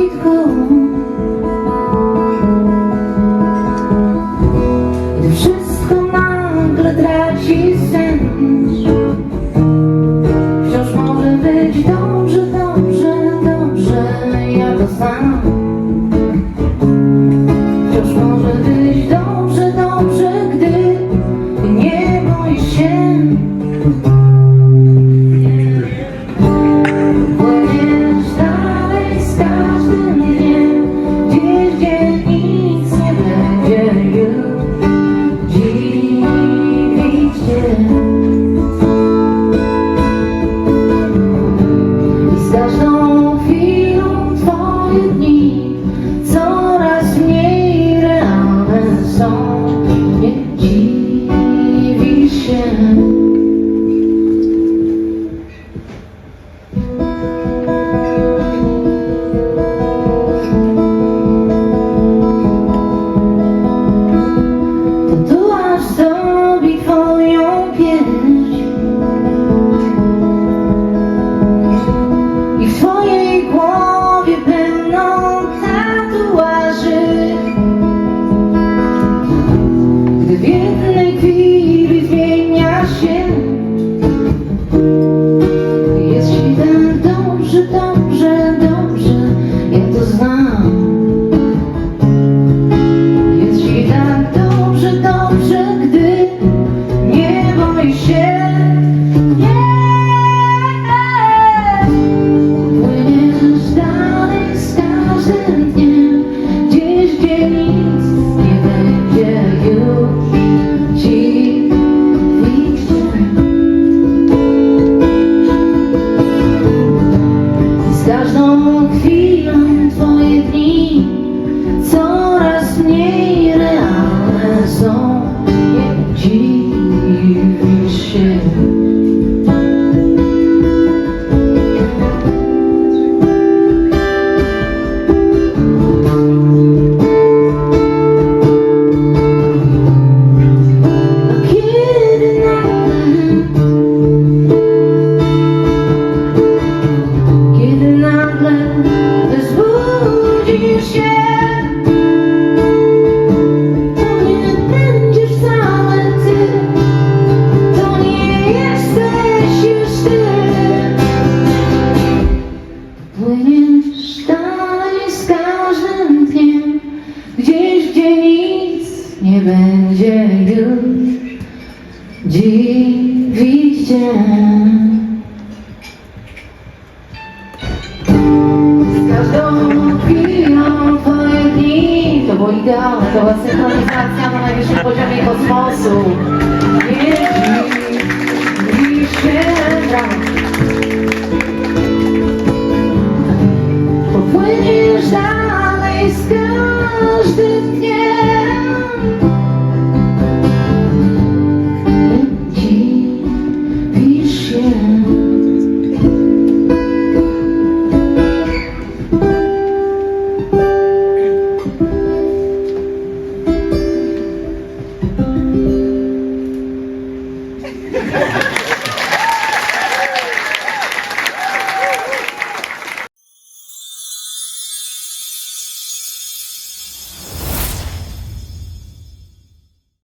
faithful głowie pełną tatuaży Gdy w jednej chwili nie będzie już dziwić Cię. Z każdą chwilą Twoje dni to było idealne, to była synchronizacja na najwyższym poziomie kosmosu. Jeśli dziś się